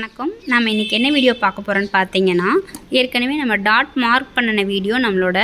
வணக்கம். நம்ம இன்றைக்கி என்ன வீடியோ பார்க்க போகிறோன்னு பார்த்தீங்கன்னா ஏற்கனவே நம்ம டாட் மார்க் பண்ணின வீடியோ நம்மளோட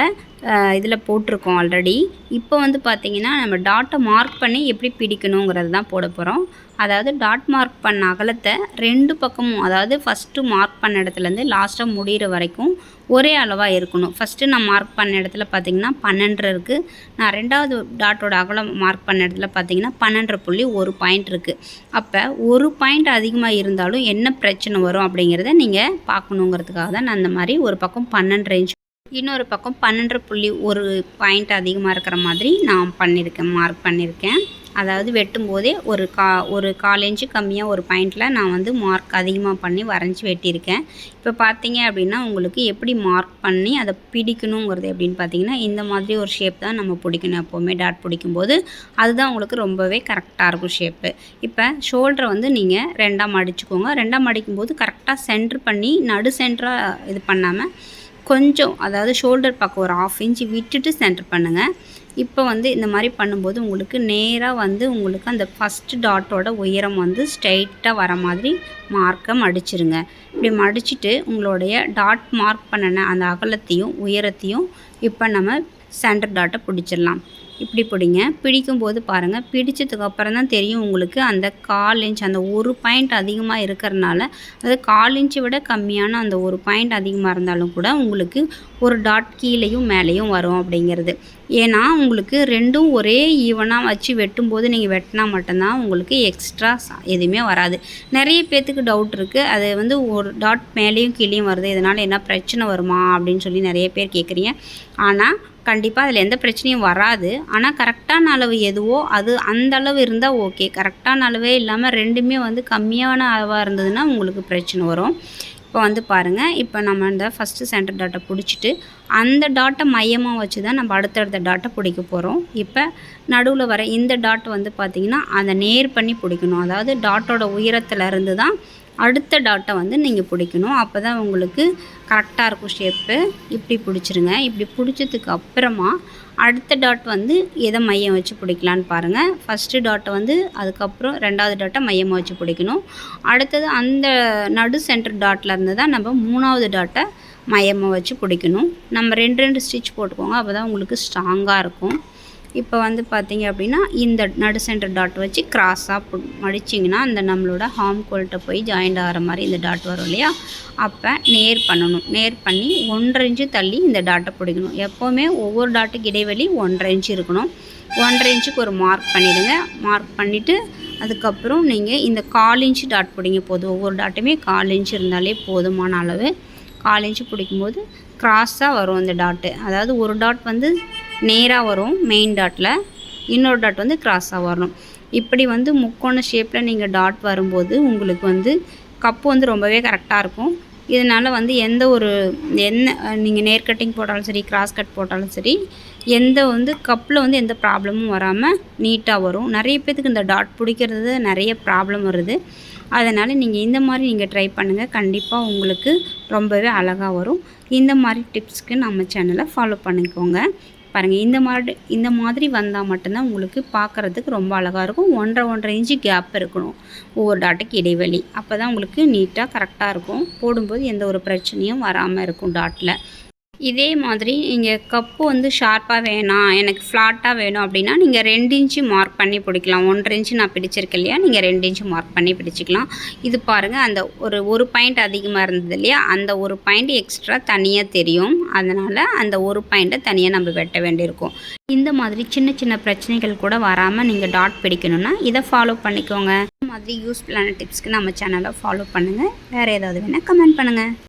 இதில் போட்டிருக்கோம் ஆல்ரெடி இப்போ வந்து பார்த்தீங்கன்னா நம்ம டாட்டை மார்க் பண்ணி எப்படி பிடிக்கணுங்கிறது தான் போட போகிறோம் அதாவது டாட் மார்க் பண்ண அகலத்தை ரெண்டு பக்கமும் அதாவது ஃபஸ்ட்டு மார்க் பண்ண இடத்துலேருந்து லாஸ்ட்டாக முடிகிற வரைக்கும் ஒரே அளவாக இருக்கணும். ஃபஸ்ட்டு நான் மார்க் பண்ண இடத்துல பார்த்தீங்கன்னா பன்னெண்டு இருக்குது நான் ரெண்டாவது டாட்டோட அகலம் மார்க் பண்ண இடத்துல பார்த்தீங்கன்னா பன்னெண்டரை புள்ளி ஒரு பாயிண்ட் இருக்குது அப்போ ஒரு பாயிண்ட் அதிகமாக இருந்தாலும் என்ன பிரச்சனை வரும் அப்படிங்கிறத நீங்கள் பார்க்கணுங்கிறதுக்காக தான் நான் அந்த மாதிரி ஒரு பக்கம் பன்னெண்டு ரேஞ்ச் இன்னொரு பக்கம் பன்னெண்டு புள்ளி ஒரு பாயிண்ட் அதிகமாக இருக்கிற மாதிரி நான் பண்ணியிருக்கேன் மார்க் பண்ணியிருக்கேன் அதாவது வெட்டும் போதே ஒரு கா ஒரு கால் இன்ச்சு கம்மியாக ஒரு பாயிண்டில் நான் வந்து மார்க் அதிகமாக பண்ணி வரைஞ்சி வெட்டியிருக்கேன். இப்போ பார்த்தீங்க அப்படின்னா உங்களுக்கு எப்படி மார்க் பண்ணி அதை பிடிக்கணுங்கிறது எப்படின்னு பார்த்தீங்கன்னா இந்த மாதிரி ஒரு ஷேப் தான் நம்ம பிடிக்கணும் எப்போவுமே. டாட் பிடிக்கும்போது அதுதான் உங்களுக்கு ரொம்பவே கரெக்டாக இருக்கும் ஷேப்பு இப்போ ஷோல்டரை வந்து நீங்கள் ரெண்டாக மடிச்சுக்கோங்க ரெண்டாக மடிக்கும்போது கரெக்டாக சென்ட்ரு பண்ணி நடு சென்டராக இது பண்ணாமல் கொஞ்சம் அதாவது ஷோல்டர் பக்கம் ஒரு ஆஃப் இன்ச் விட்டுட்டு சென்டர் பண்ணுங்கள் இப்போ வந்து இந்த மாதிரி பண்ணும்போது உங்களுக்கு நேராக வந்து உங்களுக்கு அந்த ஃபஸ்ட்டு டாட்டோட உயரம் வந்து ஸ்ட்ரைட்டாக வர மாதிரி மார்க்கை மடிச்சிருங்க. இப்படி மடிச்சுட்டு உங்களுடைய டாட் மார்க் பண்ணின அந்த அகலத்தையும் உயரத்தையும் இப்போ நம்ம சென்டர் டாட்டை பிடிச்சிடலாம். இப்படி பிடிங்க. பிடிக்கும்போது பாருங்கள் பிடிச்சதுக்கு அப்புறம் தான் தெரியும் உங்களுக்கு அந்த கால் இன்ச் அந்த ஒரு பாயிண்ட் அதிகமாக இருக்கிறனால அதாவது கால் இன்ச்சை விட கம்மியான அந்த ஒரு பாயிண்ட் அதிகமாக இருந்தாலும் கூட உங்களுக்கு ஒரு டாட் கீழேயும் மேலேயும் வரும் அப்படிங்கிறது. ஏன்னா உங்களுக்கு ரெண்டும் ஒரே ஈவனாக வச்சு வெட்டும்போது நீங்கள் வெட்டினா மட்டும்தான் உங்களுக்கு எக்ஸ்ட்ரா எதுவுமே வராது. நிறைய பேர்த்துக்கு டவுட் இருக்குது அது வந்து ஒரு டாட் மேலேயும் கீழேயும் வருது. இதனால் என்ன பிரச்சனை வருமா அப்படின்னு சொல்லி நிறைய பேர் கேட்குறீங்க. ஆனால் கண்டிப்பாக அதில் எந்த பிரச்சனையும் வராது. ஆனால் கரெக்டான அளவு எதுவோ அது அந்த அளவு இருந்தால் ஓகே கரெக்டான அளவே இல்லாமல் ரெண்டுமே வந்து கம்மியான அளவாக இருந்ததுன்னா உங்களுக்கு பிரச்சனை வரும். இப்போ வந்து பாருங்கள் இப்போ நம்ம இந்த ஃபஸ்ட்டு சென்டர் டாட்டை பிடிச்சிட்டு அந்த டாட்டை மையமாக வச்சு தான் நம்ம அடுத்தடுத்த டாட்டை பிடிக்க போகிறோம் இப்போ நடுவில் வர இந்த டாட் வந்து பார்த்திங்கன்னா அதை நேர் பண்ணி பிடிக்கணும். அதாவது டாட்டோட உயரத்தில் இருந்து தான் அடுத்த டாட்டை வந்து நீங்கள் பிடிக்கணும். அப்போ தான் உங்களுக்கு கரெக்டாக இருக்கும் ஷேப்பு இப்படி பிடிச்சிருங்க. இப்படி பிடிச்சதுக்கு அப்புறமா அடுத்த டாட் வந்து எதை மையம் வச்சு பிடிக்கலான்னு பாருங்கள் ஃபஸ்ட்டு டாட்டை வந்து அதுக்கப்புறம் ரெண்டாவது டாட்டை மையமாக வச்சு பிடிக்கணும். அடுத்தது அந்த நடு சென்டர் டாட்டில் இருந்து தான் நம்ம மூணாவது டாட்டை மையமாக வச்சு பிடிக்கணும். நம்ம ரெண்டு ரெண்டு ஸ்டிச் போட்டுக்கோங்க. அப்போ தான் உங்களுக்கு ஸ்ட்ராங்காக இருக்கும். இப்போ வந்து பார்த்தீங்க அப்படின்னா இந்த நடு சென்டர் டாட் வச்சு க்ராஸாக மடிச்சிங்கன்னா அந்த நம்மளோட ஹார்ம் கோல்கிட்ட போய் ஜாயிண்ட் ஆகிற மாதிரி இந்த டாட் வரும் இல்லையா? அப்போ நேர் பண்ணணும். நேர் பண்ணி ஒன்றரை இன்ச்சு தள்ளி இந்த டாட்டை பிடிக்கணும். எப்போவுமே ஒவ்வொரு டாட்டுக்கு இடைவெளி ஒன்றரை இன்ச்சு இருக்கணும். ஒன்றரை இன்ச்சுக்கு ஒரு மார்க் பண்ணிவிடுங்க மார்க் பண்ணிவிட்டு அதுக்கப்புறம் நீங்கள் இந்த கால் இன்ச்சு டாட் பிடிங்க. போதும் ஒவ்வொரு டாட்டுமே கால் இன்ச்சு இருந்தாலே போதுமான அளவு. கால் இன்ச்சு பிடிக்கும்போது க்ராஸாக வரும் அந்த டாட்டு அதாவது ஒரு டாட் வந்து நேராக வரும் மெயின் டாட்டில் இன்னொரு டாட் வந்து க்ராஸாக வரணும். இப்படி வந்து முக்கோண ஷேப்பில் நீங்கள் டாட் வரும்போது உங்களுக்கு வந்து கப்பு வந்து ரொம்பவே கரெக்டாக இருக்கும். இதனால் வந்து எந்த ஒரு என்ன நீங்கள் நேர் கட்டிங் போட்டாலும் சரி கிராஸ் கட் போட்டாலும் சரி எந்த வந்து கப்பில் வந்து எந்த ப்ராப்ளமும் வராமல் நீட்டாக வரும். நிறைய பேத்துக்கு இந்த டாட் பிடிக்கிறது நிறைய ப்ராப்ளம் வருது. அதனால் நீங்கள் இந்த மாதிரி நீங்கள் ட்ரை பண்ணுங்கள் கண்டிப்பாக உங்களுக்கு ரொம்பவே அழகாக வரும். இந்த மாதிரி டிப்ஸ்க்கு நம்ம சேனலை ஃபாலோ பண்ணிக்கோங்க. பாருங்கள் இந்த மாதிரி இந்த மாதிரி வந்தால் மட்டும்தான் உங்களுக்கு பார்க்குறதுக்கு ரொம்ப அழகாக இருக்கும். ஒன்றரை ஒன்றரை இன்ச்சு கேப் இருக்கணும். ஒவ்வொரு டாட்டுக்கு இடைவெளி. அப்போ தான் உங்களுக்கு நீட்டாக கரெக்டாக இருக்கும். போடும்போது எந்த ஒரு பிரச்சனையும் வராமல் இருக்கும் டாட்டில் இதே மாதிரி நீங்கள் கப்பு வந்து ஷார்ப்பாக வேணாம் எனக்கு ஃப்ளாட்டாக வேணும் அப்படின்னா நீங்கள் ரெண்டு இன்ச்சு மார்க் பண்ணி பிடிக்கலாம். ஒன்றரை இன்ச்சு நான் பிடிச்சிருக்கேன் இல்லையா? நீங்கள் ரெண்டு இன்ச்சு மார்க் பண்ணி பிடிச்சிக்கலாம். இது பாருங்கள் அந்த ஒரு ஒரு பாயிண்ட் அதிகமாக இருந்தது இல்லையா? அந்த ஒரு பாயிண்ட் எக்ஸ்ட்ரா தனியாக தெரியும். அதனால் அந்த ஒரு பாயிண்ட்டை தனியாக நம்ம வெட்ட வேண்டியிருக்கும். இந்த மாதிரி சின்ன சின்ன பிரச்சனைகள் கூட வராமல் நீங்கள் டாட் பிடிக்கணும்னா இதை ஃபாலோ பண்ணிக்கோங்க. இந்த மாதிரி யூஸ்ஃபுல்லான டிப்ஸ்க்கு நம்ம சேனலை ஃபாலோ பண்ணுங்கள் வேறு ஏதாவது வேணால் கமெண்ட் பண்ணுங்கள்